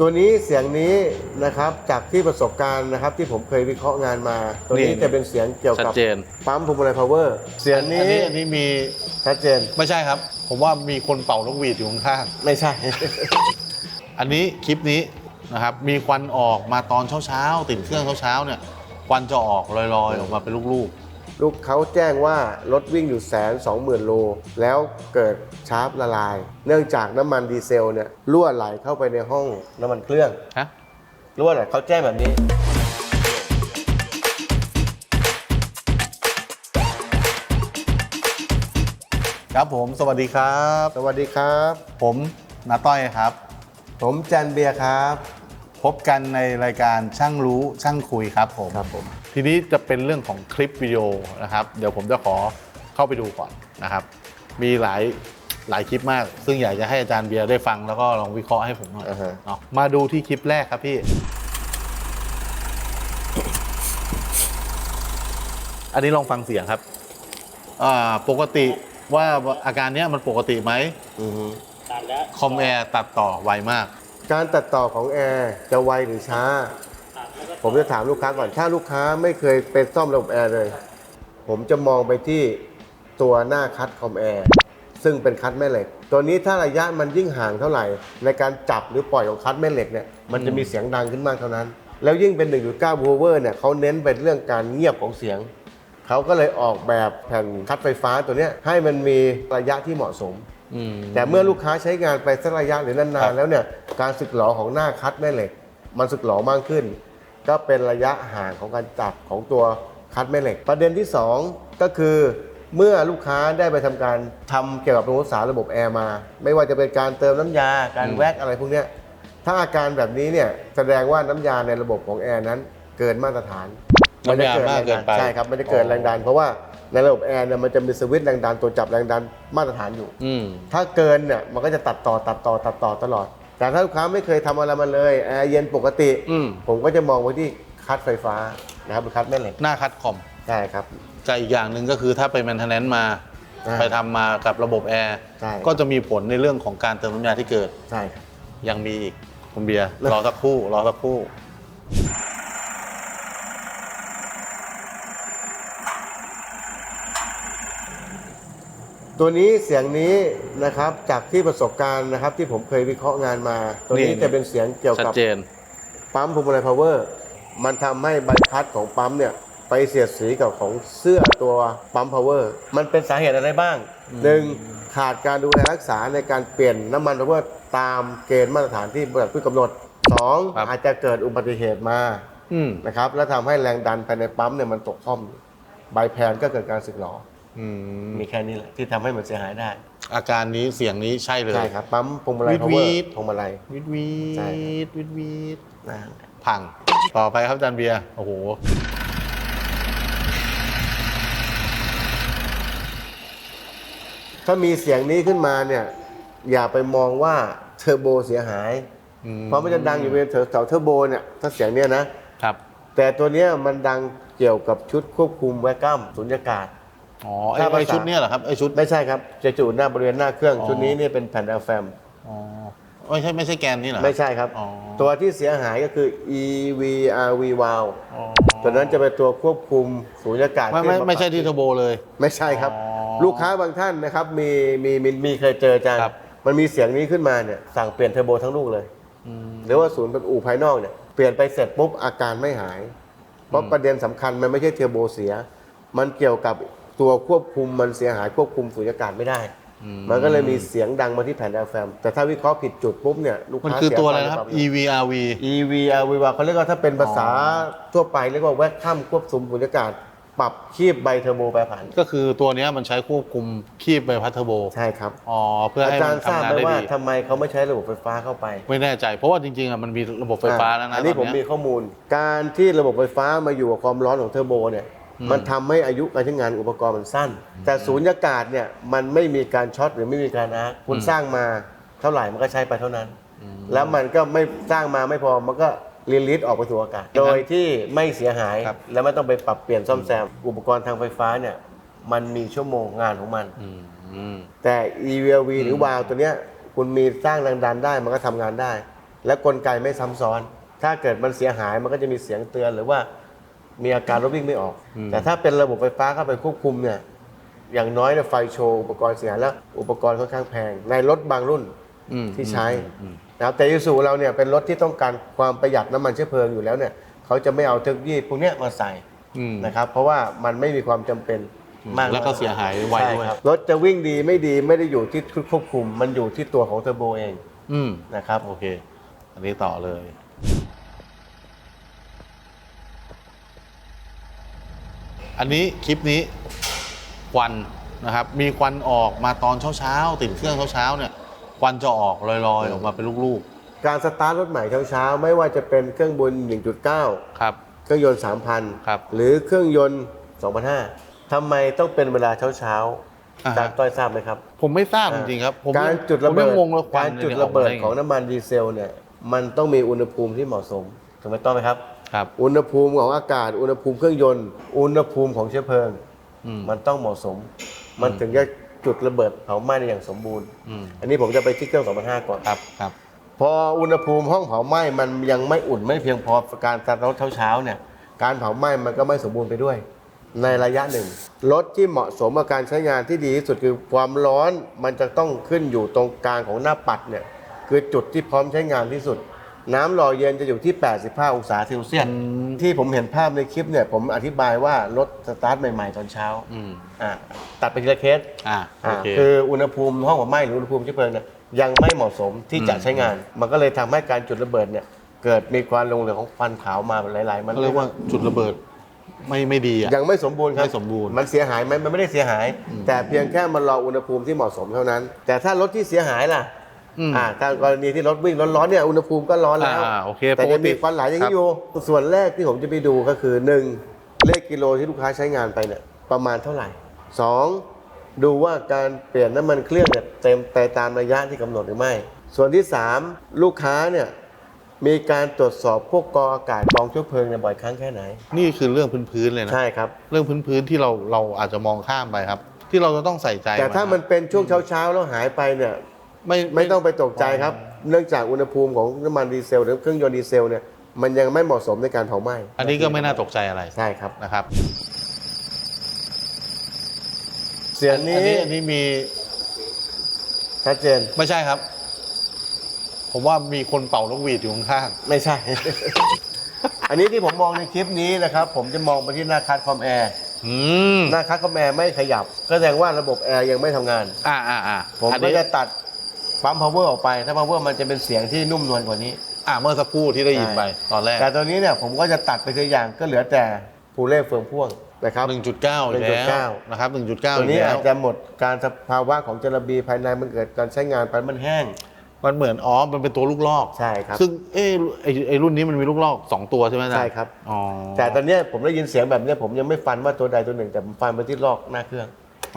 ตัวนี้เสียงนี้นะครับจากที่ประสบการณ์นะครับที่ผมเคยวิเคราะห์งานมา ตัวนี้นี่ จะเป็นเสียงเกี่ยวชัดกับเจน ปั๊มพ u ม l ล r พาวเวอร์เสียงอันี้นนี้อันนี้มีชัดเจนไม่ใช่ครับ ผมว่ามีคนเป่านกหวีดอยู่ข้างไม่ใช่ ๆอันนี้คลิปนี้นะครับมีควันออกมาตอนเช้าๆติดเครื่องเช้าๆเนี่ยควันจะออกลอยๆ ออกมาเป็นลูก ลูกเขาแจ้งว่ารถวิ่งอยู่แสนสองหมื่นโล แล้วเกิดชาร์ปละลาย เนื่องจากน้ำมันดีเซลเนี่ยรั่วไหลเข้าไปในห้องน้ำมันเครื่องๆฮะรั่วไหลเขาแจ้งแบบนี้ ครับผมสวัสดีครับ สวัสดีครับ ผมนาต้อยครับ ผมจันเบียร์ครับ พบกันในรายการช่างรู้ช่างคุยครับผม ครับผม ทีนี้จะเป็นเรื่องของคลิปวิดีโอนะครับเดี๋ยวผมจะขอเข้าไปดูก่อนนะครับ มีหลายหลายคลิปมาก ซึ่งอยากจะให้อาจารย์เบียร์ได้ฟังแล้วก็ลองวิเคราะห์ให้ผมหน่อยอ่าฮะ เนาะมาดูที่คลิปแรกครับพี่ อันนี้ลองฟังเสียงครับอ่าปกติว่าอาการเนี้ยมันปกติไหมอือฮึคอมแอร์ตัดต่อไวมาก การตัดต่อของแอร์จะไวหรือช้า ผมจะถามลูกค้าก่อน ถ้าลูกค้าไม่เคยเป็นซ่อมระบบแอร์เลย ผมจะมองไปที่ตัวหน้าคัดคอมแอร์ซึ่งเป็นคัดแม่เหล็ก ตัวนี้ถ้าระยะมันยิ่งห่างเท่าไหร่ ในการจับหรือปล่อยของคัดแม่เหล็กเนี่ยมันจะมีเสียงดังขึ้นมากเท่านั้น แล้วยิ่งเป็น 1.9โวลต์เนี่ยเขาเน้นไปเรื่องการเงียบของเสียง เขาก็เลยออกแบบแผ่นคัดไฟฟ้าตัวนี้ให้มันมีระยะที่เหมาะสมแต่เมื่อลูกค้าใช้งานไปสักระยะหรือนานๆแล้วเนี่ยการสึกหรอของหน้าคัดแม่เหล็ก มันสึกหรอมากขึ้น ก็เป็นระยะห่างของการจับของตัวคัดแม่เหล็ก ประเด็นที่ 2 ก็คือ เมื่อลูกค้าได้ไปทำการทำเกี่ยวกับโรงรักษาระบบแอร์มา ไม่ว่าจะเป็นการเติมน้ำยาการแวกอะไรพวกเนี้ยถ้าอาการแบบนี้เนี่ยแสดงว่าน้ำยาในระบบของแอร์นั้นเกินมาตรฐานน้ำยามากเกินไปใช่ครับมันจะเกิดแรงดัน เพราะว่าในระบบแอร์เนี่ยมันจะมีสวิตช์แรงดันตัวจับแรงดันมาตรฐานอยู่อืมถ้าเกินเนี่ยมันก็จะตัดต่อตัดต่อตัดต่อตลอด แต่ถ้าลูกค้าไม่เคยทำอะไรมาเลยแอร์เย็นปกติอืมผมก็จะมองไปที่คัดไฟฟ้านะครับหรือคัดแม่เหล็กหน้าคัดคอมใช่ครับกับอีกอย่างหนึ่งก็คือถ้าไปแมนเทนแนนซ์มาอ่าไปทำมากับระบบแอร์ใช่ก็จะมีผลในเรื่องของการเติมน้ำยาที่เกิดใช่ครับยังมีอีกคุณเบียร์แล้วรอสักครู่รอสักครู่ ตัวนี้เสียงนี้นะครับจากที่ประสบการณ์นะครับ ที่ผมเคยวิเคราะห์งานมา ตัวนี้นี่ จะเป็นเสียงเกี่ยวชัดกับเจน ปั๊มพ u ม l ล r พาวเวอร์มันทำให้ใบพัดของปั๊มเนี่ยไปเสียดสีกับของเสื้อตัวปั๊มพาวเวอร์มันเป็นสาเหตุอะไรบ้างหนึ่งขาดการดูแลรักษาในการเปลี่ยนน้ำมันพาวเวอร์ตามเกณฑ์มาตรฐานที่บริษัทผู้กำหนดสองครับ อาจจะเกิดอุบัติเหตุมา อืม นะครับแล้วทำให้แรงดันภายในปั๊มเนี่ยมันตกข้อม ใบแพนก็เกิดการสึกหรอ อืมมีแค่นี้แหละที่ทำให้มันเสียหายได้ อาการนี้เสียงนี้ใช่เลยใช่ครับ ปั๊มพวงมาลัยวิดพาวเวอวิร์ดพวงมาลัย วิดวีดใช่วิดวีดนะพัง ต่อไปครับอาจารย์เบียร์โอ้โห ถ้ามีเสียงนี้ขึ้นมาเนี่ย อย่าไปมองว่าเทอร์โบเสียหาย อืมเพราะมันจะดังอยู่เป็นแถวแถวเทอร์โบเนี่ยถ้าเสียงเนี้ยนะ ครับ แต่ตัวเนี้ยมันดังเกี่ยวกับชุดควบคุมแวกกัมสุญญากาศ อ๋อไอ้ถ้าภาษาไอ้ชุดเนี้ยเหรอครับไอ้ชุดไม่ใช่ครับจะจุหน้าบริเวณหน้าเครื่องอ๋อชุดนี้เนี่ยเป็นแผ่นแอลแฟม อ๋อไม่ใช่ไม่ใช่แกนนี่เหรอ ไม่ใช่ครับ อ๋อ ตัวที่เสียหายก็คือ EVRV valve อ๋อตัวนั้นจะเป็นตัวควบคุมสุญญากาศไม่ไม่ที่าไม่ใช่ที่เทอร์โบเลย ไม่ใช่ครับ อ๋อลูกค้าบางท่านนะครับมีมีมีมีเคยเจออาจารย์ครับ มันมีเสียงนี้ขึ้นมาเนี่ยสั่งเปลี่ยนเทอร์โบทั้งลูกเลย อืม หรือว่าศูนย์เป็นอู่ภายนอกเนี่ยเปลี่ยนไปเสร็จปุ๊บอาการไม่หาย เพราะประเด็นสำคัญมันไม่ใช่เทอร์โบเสีย มันเกี่ยวกับ ตัวควบคุมมันเสียหายควบคุมสุญญากาศไม่ได้อืมมันก็เลยมีเสียงดังมาที่แผ่นแอลแฟมแต่ถ้าวิเคราะห์ผิดจุดปุ๊บเนี่ยลูกมันค้าคือเสียตัวอะไรตังนะครับปเลย EVRV EV RV ว่าเขาเรียกว่าถ้าเป็นภาษาทั่วไปเรียกว่าแวกข้ามควบคุมสุญญากาศ ปรับคีบใบเทอร์โบแปรผันก็คือตัวเนี้ยมันใช้ควบคุมคีบใบพัดเทอร์โบใช่ครับ อ๋อเพื่ออาให้จามัรนย์ทราบทำงานไหมได้ว่าดีทำไมเขาไม่ใช้ระบบไฟฟ้าเข้าไปไม่แน่ใจเพราะว่าจริงๆอะมันมีระบบไฟฟ้าแล้วนะอันนี้ตผมเยมีข้อมูล การที่ระบบไฟฟ้ามาอยู่กับความร้อนของเทอร์โบเนี่ยอื มมันทำให้อายุการใช้งานอุปกรณ์มันสั้น แต่ศูนยากาศเนี่ยมันไม่มีการช็อตหรือไม่มีการอาร์คคุณสร้างมาเท่าไหร่มันก็ใช้ไปเท่านั้น แล้วมันก็ไม่สร้างมาไม่พอมันก็รีลิสออกไปสู่อากาศ โดยที่ไม่เสียหายครับและไม่ต้องไปปรับเปลี่ยนซ่อมแซม อุปกรณ์ทางไฟฟ้าเนี่ยมันมีชั่วโมงงานของมันอืมอืมแต่ EVLV หรือวาล์วตัวเนี้ยคุณมีสร้างแรงดันได้มันก็ทำงานได้ และกลไกไม่ซ้ำซ้อน ถ้าเกิดมันเสียหายมันก็จะมีเสียงเตือนหรือว่า มีอาการรถวิ่งไม่ออก แต่ถ้าเป็นระบบไฟฟ้าเข้าไปควบคุมเนี่ยอย่างน้อยเนี่ยไฟโชว์อุปกรณ์เสียหายแล้วอุปกรณ์ค่อนข้างแพง ในรถบางรุ่นอืมที่ใช้อืมนะครับแต่ยูสูเราเนี่ยเป็นรถที่ต้องการความประหยัดน้ำมันเชื้อเพลิงอยู่แล้วเนี่ยเขาจะไม่เอาเทคโนโลยีพวกเนี้ยมาใส่อืมนะครับเพราะว่ามันไม่มีความจำเป็นมากแล้วก็เสียหายไวใช่ด้วยครับรถจะวิ่งดีไม่ดีไม่ได้อยู่ที่ชุดควบคุม มันอยู่ที่ตัวของเทอร์โบเองอืมนะครับโอเค อันนี้ต่อเลย อันนี้คลิปนี้ควันนะครับมีควันออกมาตอนเช้าๆติดเครื่องเช้าๆเนี่ยควันจะออกลอยๆ ออกมาเป็นลูกการสตาร์ทรถใหม่เช้าๆไม่ว่าจะเป็นเครื่องบน 1.9 ๆ ครับ เครื่องยนต์ครับ3,000หรือเครื่องยนต์ 2,500ทำไมต้องเป็นเวลาเช้าอ่าๆฮะอาจารย์ต้อยทราบไหมครับ ผมไม่ทราบจริงๆครับผมการจุดระเบิผมดยังงงเลยควันการจุดนี่ยระเบิดกมาไไของน้ำมันดีเซลเนี่ยมันต้องมีอุณหภูมิที่เหมาะสมถูกไหมต้องไหมครับ ครับอุณหภูมิของอากาศ อุณหภูมิเครื่องยนต์ อุณหภูมิของเชื้อเพลิง อืม มันต้องเหมาะสม มันถึงจะจุดระเบิดเผาไหม้ได้อย่างสมบูรณ์ อืมอันนี้ผมจะไปที่เครื่อง2,500ก่อน ครับครับ พออุณหภูมิห้องเผาไหม้มันยังไม่อุ่นไม่เพียงพอการสตาร์ทรถเช้าๆเนี่ยการเผาไหม้มันก็ไม่สมบูรณ์ไปด้วย ในระยะหนึ่งรถที่เหมาะสมกับการใช้งานที่ดีที่สุดคือความร้อนมันจะต้องขึ้นอยู่ตรงกลางของหน้าปัดเนี่ยคือจุดที่พร้อมใช้งานที่สุด น้ำหล่อเย็นจะอยู่ที่ 85 องศาเซลเซียส ที่ผมเห็นภาพในคลิปเนี่ย ผมอธิบายว่ารถสตาร์ทใหม่ๆ ตอนเช้าอืมอะตัดไปทีละเคสอ่าโออ่าเคคืออุณหภูมิห้องเผาไหม้หรืออุณหภูมิเชื้อเพลิงเนี่ยยังไม่เหมาะสมที่จะอืมใช้งาน มันก็เลยทำให้การจุดระเบิดเนี่ย เกิดมีความลงเหลือของควันขาวมาหลาย ๆ มันเขาเรียกว่าจุดระเบิดไม่ไม่ดีอะยังไม่สมบูรณ์ครับไม่สมบูรณ์มันเสียหายไหมมันไม่ได้เสียหาย แต่เพียงแค่มันรออุณหภูมิที่เหมาะสมเท่านั้น แต่ถ้ารถที่เสียหายล่ะ อืมอ่าถ้ากรณีที่รถวิ่งร้อนๆเนี่ยอุณหภูมิก็ร้อนแล้วอ่าโอเคแต่ปกยังติ มีควันไหลอย่างครันี้บอยู่ส่วนแรกที่ผมจะไปดูก็คือหนึ่งเลขกิโลที่ลูกค้าใช้งานไปเนี่ยประมาณเท่าไหร่สองดูว่าการเปลี่ยนน้ำมันเครื่องเนี่ยเต็มไปตามระยะที่กำหนดหรือไม่ ส่วนที่สามลูกค้าเนี่ยมีการตรวจสอบพวกกรองอากาศกรองเชื้อเพลิงเนี่ยบ่อยครั้งแค่ไหน นี่คือเรื่องพื้นๆเลยนะ ใช่ครับ เรื่องพื้นๆที่เราเราอาจจะมองข้ามไปครับ ที่เราจะต้องใส่ใจแต่ถ้ามันเป็นช่วงเช้าๆแล้วหายไปเนี่ย ไม่ไม่ต้องไปตกใจครับ เนื่องจากอุณหภูมิของน้ำมันดีเซลหรือเครื่องยนต์ดีเซลเนี่ยมันยังไม่เหมาะสมในการเผาไหม้อันนี้ก็ไม่น่าตกใจอะไรใช่ครับ นะครับ เสียงอันี้นี้อันนี้มีชัดเจนไม่ใช่ครับ ผมว่ามีคนเป่านกหวีดอยู่ข้างไม่ใช่ อันนี้ที่ผมมองในคลิปนี้นะครับ ผมจะมองไปที่หน้าคัดคอมแอร์ๆอืมหน้าคัดคอมแอร์ไม่ขยับ ก็แสดงว่าระบบแอร์ยังไม่ทำงาน อ่าอ่าอ่าผมอันก็นี้จะตัด ปั๊มพาวเวอร์ออกไป ถ้าพาวเวอร์มันจะเป็นเสียงที่นุ่มนวลกว่านี้ อ่าเมื่อสักครู่ที่ได้ยินไปตอนแรกแต่ตอนนี้เนี่ยผมก็จะตัดไปตัวอย่างก็เหลือแต่ผูเล่เฟืองพ่วงนะครับ1.9อีกแล้ว1.9นะครับ1.9ตัวอีกนี้แล้อาวจจะหมดการสภาวะของจระบีภายในมันเกิดการใช้งานไปมันแห้ง มันเหมือนอ๋อมันเป็นตัวลูกลอกใช่ครับซึ่งเอ้ไอไอรุ่นนี้มันมีลูกลอกสองตัวใช่ไหมอาจารย์ใช่ครับอ๋อแต่ตอนเนี้ยผมได้ยินเสียงแบบเนี้ยผมยังไม่ฟันว่าตัวใดตัวหนึ่ง แต่ผมฟันไปที่ลอกหน้าเครื่อง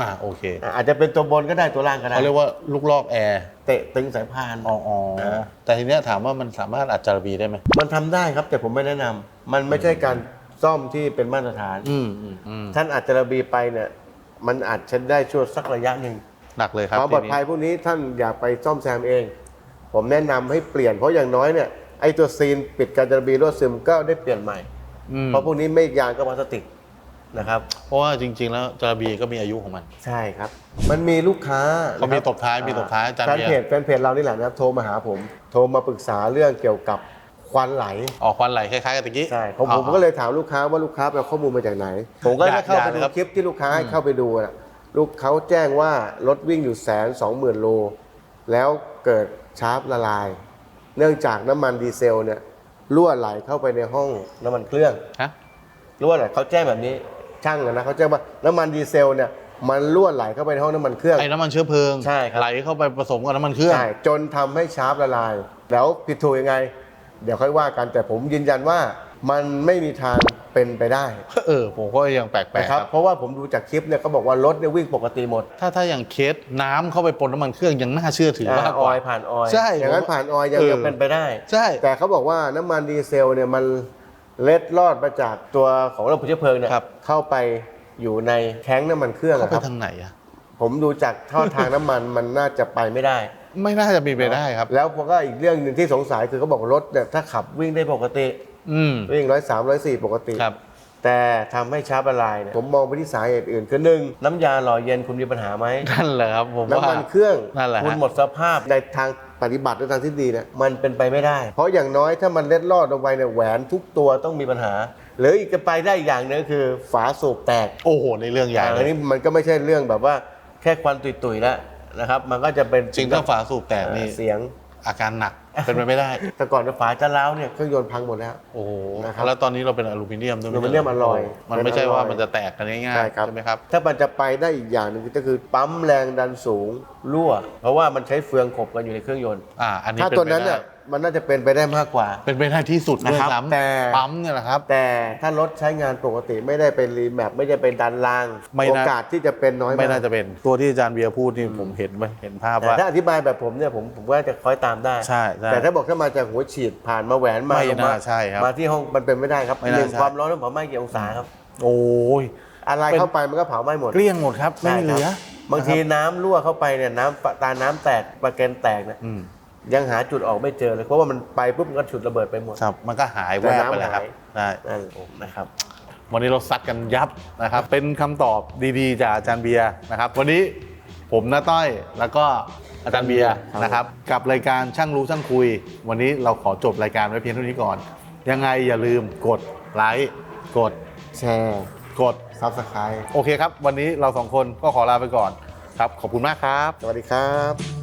อ่าโอเคอะอาจจะเป็นตัวบนก็ได้ตัวล่างก็ได้ เขาเรียกว่าลูกลอกแอร์เตะตึงสายพาน อ๋ออ๋อนะแต่ทีเนี้ยถามว่ามันสามารถอัดจารบีได้ไหมมันทำได้ครับ แต่ผมไม่แนะนำมันไม่ใช่การซ่อมที่เป็นมาตรฐาน อืมอืมอืมท่านอัดจระบีไปเนี่ยมันอาจจะได้ช่วยสักระยะหนึ่งหนักเลยครับความปลอดภัยทีนี้พวกนี้ท่านอย่าไปซ่อมแซมเอง ผมแนะนำให้เปลี่ยนเพราะอย่างน้อยเนี่ยไอ้ตัวซีนปิดการจระบีรั่วซึมก็ได้เปลี่ยนใหม่ อืมเพราะพวกนี้ไม่ยางก็พลาสติกนะครับ เพราะว่าจริง ๆ แล้วจารบีก็มีอายุของมัน ใช่ครับ มันมีลูกค้าเขามีนะครับตบท้ายมีตบท้ายอาจารย์แฟนเบียร์ เพจแฟนเพจเรานี่แหละนะครับโทรมาหาผม โทรมาปรึกษาเรื่องเกี่ยวกับควันไหล ออกควันไหลคล้ายๆกับตะกี้ใช่ผมอ๋อผมก็เลยถามลูกค้าว่าลูกค้าไปเอาข้อมูลมาจากไหน ผมก็อยาได้กเข้าไปอยากดูนะครับ คลิปที่ลูกค้าให้เข้าไปดูนะลูกเขาแจ้งว่ารถวิ่งอยู่แสนสองหมื่นโล แล้วเกิดชาร์ปละลาย เนื่องจากน้ำมันดีเซลเนี่ยรั่วไหลเข้าไปในห้องน้ำมันเครื่องฮะ รั่วไหลเขาแจ้งแบบนี้ ช่างอะนะเขาแจ้งว่าน้ำมันดีเซลเนี่ยมันรั่วไหลเข้าไปในห้องน้ำมันเครื่อง ไอ้น้ำมันเชื้อเพลิงใช่ครับ ไหลเข้าไปผสมกับน้ำมันเครื่อง ใช่จนทำให้ชาร์ปละลาย แล้วผิดถูกยังไง เดี๋ยวค่อยว่ากันแต่ผมยืนยันว่ามันไม่มีทางเป็นไปได้เออผมก็ยังแปลกๆนะคครัรับ บเพราะว่าผมดูจากคลิปเนี่ยเขาบอกว่ารถเนี่ยวิ่งปกติหมดถ้าถ้าอย่างเคสน้ำเข้าไปปนน้ำมันเครื่องยังน่าเชื่อถือมากอ่ากอว่า อยผ่านออยใช่อย่างนั้นผมว่าผ่านออยยังเออ ยังเป็นไปได้ ใช่ แต่เขาบอกว่าน้ำมันดีเซลเนี่ยมัน เล็ดลอดมาจากตัวของระบบเชื้อเพลิงเนี่ยครับ เข้าไปอยู่ในแท้งน้ำมันเครื่องเข้าอะไปครับ ทางไหนอะผมดูจากท่อทางน้ำมันมันน่าจะไปไม่ได้ ไม่น่าจะมีไปได้ครับ แล้วก็อีกเรื่องหนึ่งที่สงสัยคือเขาบอกรถเนี่ยถ้าขับวิ่งได้ปกติ อืมวิ่งร้อยสามร้อยสี่ปกติ ครับ แต่ทำให้ช้าละลายเนี่ยผมมองไปที่สาเหตุอื่นคือหนึ่งน้ำยาหล่อเย็นคุณมีปัญหาไหมนั่นแหละครับผมว่า น้ำมันเครื่องนั่นแหละฮะ คุณหมดสภาพในทาง ปฏิบัติหรือทางทฤษฎีเนี่ยมันเป็นไปไม่ได้ เพราะอย่างน้อยถ้ามันเล็ดลอดลงไปเนี่ยแหวนทุกตัวต้องมีปัญหา หรืออีกจะไปได้อีกอย่างหนึงคือฝาสูบแตกโอ้โหในเรื่องใหญ่เลอันยนี้มันก็ไม่ใช่เรื่องแบบว่าแค่ควันตุยๆแล้วนะครับ มันก็จะเป็นจริงถ้าฝาสูบแตกนี่เสียง อาการหนักเป็นไปไม่ได้ แต่ก่อนฝาจะล้าวเนี่ยเครื่องยนต์พังหมดแล้ว โอ้โหนะครับแล้วตอนนี้เราเป็นอลูมิเนียมด้วยอลูมิเนียมอลลอยมันไม่ใช่ว่าเป็นอลลอยมันจะแตกกันง่ายใช่ๆครับ ใช่ไหมครับถ้ามันจะไปได้อีกอย่างหนึ่งก็คือปั๊มแรงดันสูงรั่ว เพราะว่ามันใช้เฟืองขบกันอยู่ในเครื่องยนต์ อ่าอันนี้ถ้าเป็นตัวไปนั้นได้ เนี่ย มันน่าจะเป็นไปได้มากกว่า เป็นไปได้ที่สุดด้วยนะครับซ้ำแต่ปั๊มเนี่ยแหละครับ แต่ถ้ารถใช้งานปกติไม่ได้เป็นรีแมปไม่ได้เป็นดันรางไม่โอน่ากาสที่จะเป็นน้อยมากไม่น่าจะเป็นตัวที่อาจารย์เบียร์พูดนี่ผมเห็นไหมเห็นภาพแต่ว่าถ้าอธิบายแบบผมเนี่ยผมผมว่าจะคอยตามได้ใช่ใช่แต่ถ้าบอกถ้ามาจากหัวฉีดผ่านมาแหวนมาไม่ลงมาน่าใช่ครับมาที่ห้องมันเป็นไม่ได้ครับไม่น่าหนึ่งใช่ความร้อนของเผาไหม้กี่องศาครับ โอ้ยอะไรเป็นเข้าไปมันก็เผาไหม้หมดเกลี้ยงหมดครับไม่ใช่เหลือครับบางทีน้ำรั่วเข้าไปเนี่ยน้ำตาน้ำแตกประเกนแตกเนี่ยอืม ยังหาจุดออกไม่เจอเลยเพราะว่ามันไปปุ๊บมันก็ฉุดระเบิดไปหมด ครับ มันก็หายแวบไปแล้วครับแต่น้ำหายใช่นั่นนะครับ วันนี้เราซัดกันยับนะครับ เป็นคำตอบดีๆจากอาจารย์เบียร์นะครับ วันนี้ผมน้าต้อยแล้วก็อาจารย์เบียร์ครับนะครับ กับรายการช่างรู้ช่างคุย วันนี้เราขอจบรายการไว้เพียงเท่านี้ก่อน ยังไงอย่าลืมกดไลค์กดแชร์กดซับสไครต์โอเคครับ วันนี้เราสองคนก็ขอลาไปก่อนครับ ขอบคุณมากครับ สวัสดีครับ